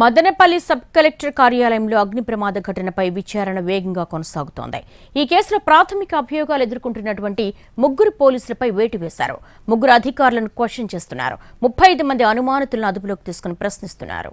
Madanapalle sub collector కార్యాలయంలో అగ్ని ప్రమాద ఘటనపై విచారణ వేగంగా కొనసాగుతోంది. ఈ కేసులో ప్రాథమిక అభియోగాలు ఎదుర్కొంటున్నటువంటి ముగ్గురు పోలీసులపై వేటు వేశారు. ముగ్గురు అధికారులను క్వశ్చన్ చేస్తున్నారు. ముప్పై ఐదు మంది అనుమానితులను అదుపులోకి తీసుకుని ప్రశ్నిస్తున్నారు.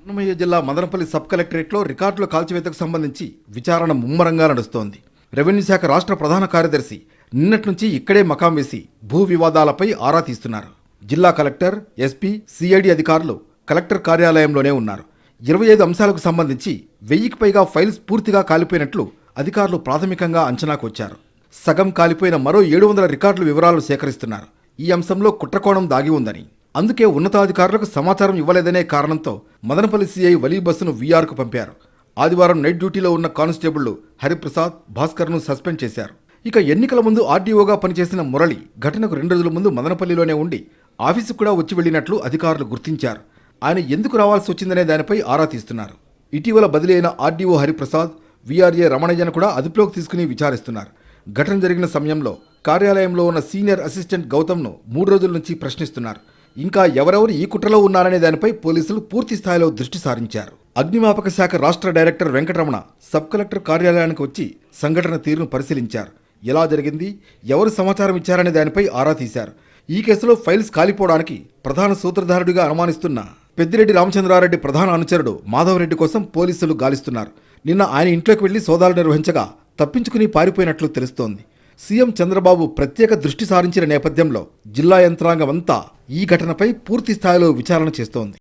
అన్నమయ్య జిల్లా మదనపల్లి సబ్ కలెక్టరేట్లో రికార్డుల కాల్చివేతకు సంబంధించి విచారణ ముమ్మరంగా నడుస్తోంది. రెవెన్యూ శాఖ రాష్ట్ర ప్రధాన కార్యదర్శి నిన్నటి నుంచి ఇక్కడే మకాం వేసి భూ వివాదాలపై ఆరా తీస్తున్నారు. జిల్లా కలెక్టర్ ఎస్పీ సిఐడి అధికారులు కలెక్టర్ కార్యాలయంలోనే ఉన్నారు. ఇరవై ఐదు అంశాలకు సంబంధించి వెయ్యికి పైగా ఫైల్స్ పూర్తిగా కాలిపోయినట్లు అధికారులు ప్రాథమికంగా అంచనాకు వచ్చారు. సగం కాలిపోయిన మరో ఏడు వందల రికార్డుల వివరాలు సేకరిస్తున్నారు. ఈ అంశంలో కుట్రకోణం దాగి ఉందని. అందుకే ఉన్నతాధికారులకు సమాచారం ఇవ్వలేదనే కారణంతో మదనపల్లి సీఐ వలీ బస్సును వీఆర్కు పంపారు. ఆదివారం నైట్ డ్యూటీలో ఉన్న కానిస్టేబుళ్ళు హరిప్రసాద్ భాస్కర్ను సస్పెండ్ చేశారు. ఇక ఎన్నికల ముందు ఆర్డీఓగా పనిచేసిన మురళి ఘటనకు రెండు రోజుల ముందు మదనపల్లిలోనే ఉండి ఆఫీసుకు కూడా వచ్చి వెళ్ళినట్లు అధికారులు గుర్తించారు. ఆయన ఎందుకు రావాల్సి వచ్చిందనే దానిపై ఆరా తీస్తున్నారు. ఇటీవల బదిలీ అయిన ఆర్డీఓ హరిప్రసాద్ వీఆర్ఏ రమణయ్యను కూడా అదుపులోకి తీసుకుని విచారిస్తున్నారు. ఘటన జరిగిన సమయంలో కార్యాలయంలో ఉన్న సీనియర్ అసిస్టెంట్ గౌతమ్ను మూడు రోజుల నుంచి ప్రశ్నిస్తున్నారు. ఇంకా ఎవరెవరు ఈ కుట్రలో ఉన్నారనే దానిపై పోలీసులు పూర్తి స్థాయిలో దృష్టి సారించారు. అగ్నిమాపక శాఖ రాష్ట్ర డైరెక్టర్ వెంకటరమణ సబ్ కలెక్టర్ కార్యాలయానికి వచ్చి సంఘటన తీరును పరిశీలించారు. ఎలా జరిగింది? ఎవరు సమాచారం ఇచ్చారనే దానిపై ఆరా తీశారు. ఈ కేసులో ఫైల్స్ కాలిపోవడానికి ప్రధాన సూత్రధారుడిగా అనుమానిస్తున్న పెద్దిరెడ్డి రామచంద్రారెడ్డి ప్రధాన అనుచరుడు మాధవరెడ్డి కోసం పోలీసులు గాలిస్తున్నారు. నిన్న ఆయన ఇంట్లోకి వెళ్ళి సోదాలు నిర్వహించగా తప్పించుకుని పారిపోయినట్లు తెలుస్తోంది. సీఎం చంద్రబాబు ప్రత్యేక దృష్టి సారించిన నేపథ్యంలో జిల్లా యంత్రాంగం అంతా ఈ ఘటనపై పూర్తి స్థాయిలో విచారణ చేస్తోంది.